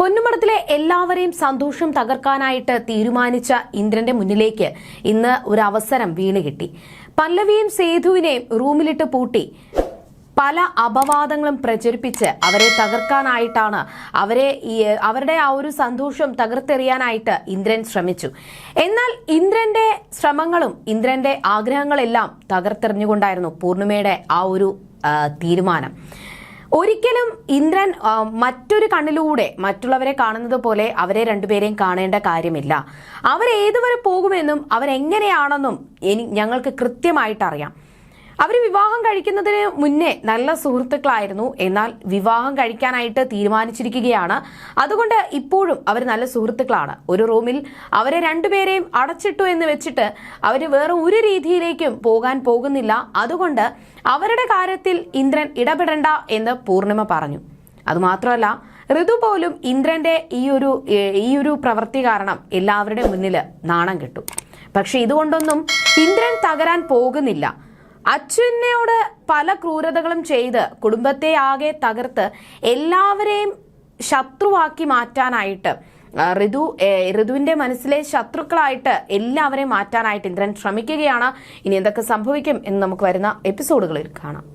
പൊന്നുമടത്തിലെ എല്ലാവരെയും സന്തോഷം തകർക്കാനായിട്ട് തീരുമാനിച്ച ഇന്ദ്രന്റെ മുന്നിലേക്ക് ഇന്ന് ഒരു അവസരം വീണ് കിട്ടി പല്ലവിയും സേതുവിനെയും റൂമിലിട്ട് പൂട്ടി. പല അപവാദങ്ങളും പ്രചരിപ്പിച്ച് അവരെ തകർക്കാനായിട്ടാണ് അവരെ അവരുടെ ആ ഒരു സന്തോഷം തകർത്തെറിയാനായിട്ട് ഇന്ദ്രൻ ശ്രമിച്ചു. എന്നാൽ ഇന്ദ്രന്റെ ശ്രമങ്ങളും ഇന്ദ്രന്റെ ആഗ്രഹങ്ങളെല്ലാം തകർത്തെറിഞ്ഞുകൊണ്ടായിരുന്നു പൂർണിമയുടെ ആ ഒരു തീരുമാനം. ഒരിക്കലും ഇന്ദ്രൻ മറ്റൊരു കണ്ണിലൂടെ മറ്റുള്ളവരെ കാണുന്നത് പോലെ അവരെ രണ്ടുപേരെയും കാണേണ്ട കാര്യമില്ല. അവരേതുവരെ പോകുമെന്നും അവരെങ്ങനെയാണെന്നും ഞങ്ങൾക്ക് കൃത്യമായിട്ട് അറിയാം അവർ വിവാഹം കഴിക്കുന്നതിന് മുന്നേ നല്ല സുഹൃത്തുക്കളായിരുന്നു. എന്നാൽ വിവാഹം കഴിക്കാനായിട്ട് തീരുമാനിച്ചിരിക്കുകയാണ്. അതുകൊണ്ട് ഇപ്പോഴും അവർ നല്ല സുഹൃത്തുക്കളാണ്. ഒരു റൂമിൽ അവരെ രണ്ടുപേരെയും അടച്ചിട്ടു എന്ന് വെച്ചിട്ട് അവർ വേറെ ഒരു രീതിയിലേക്കും പോകാൻ പോകുന്നില്ല. അതുകൊണ്ട് അവരുടെ കാര്യത്തിൽ ഇന്ദ്രൻ ഇടപെടണ്ട എന്ന് പൂർണിമ പറഞ്ഞു. അതുമാത്രമല്ല ഋതു പോലും ഇന്ദ്രന്റെ ഈ ഒരു ഈ ഒരു പ്രവൃത്തി കാരണം എല്ലാവരുടെ മുന്നിൽ നാണം കിട്ടും. പക്ഷെ ഇതുകൊണ്ടൊന്നും ഇന്ദ്രൻ തകരാൻ പോകുന്നില്ല. അച്യുനോട് പല ക്രൂരതകളും ചെയ്ത് കുടുംബത്തെ ആകെ തകർത്ത് എല്ലാവരെയും ശത്രുവാക്കി മാറ്റാനായിട്ട് ഋതു ഋതുവിന്റെ മനസ്സിലെ ശത്രുക്കളായിട്ട് എല്ലാവരെയും മാറ്റാനായിട്ട് ഇന്ദ്രൻ ശ്രമിക്കുകയാണ്. ഇനി എന്തൊക്കെ സംഭവിക്കും എന്ന് നമുക്ക് വരുന്ന എപ്പിസോഡുകളിൽ കാണാം.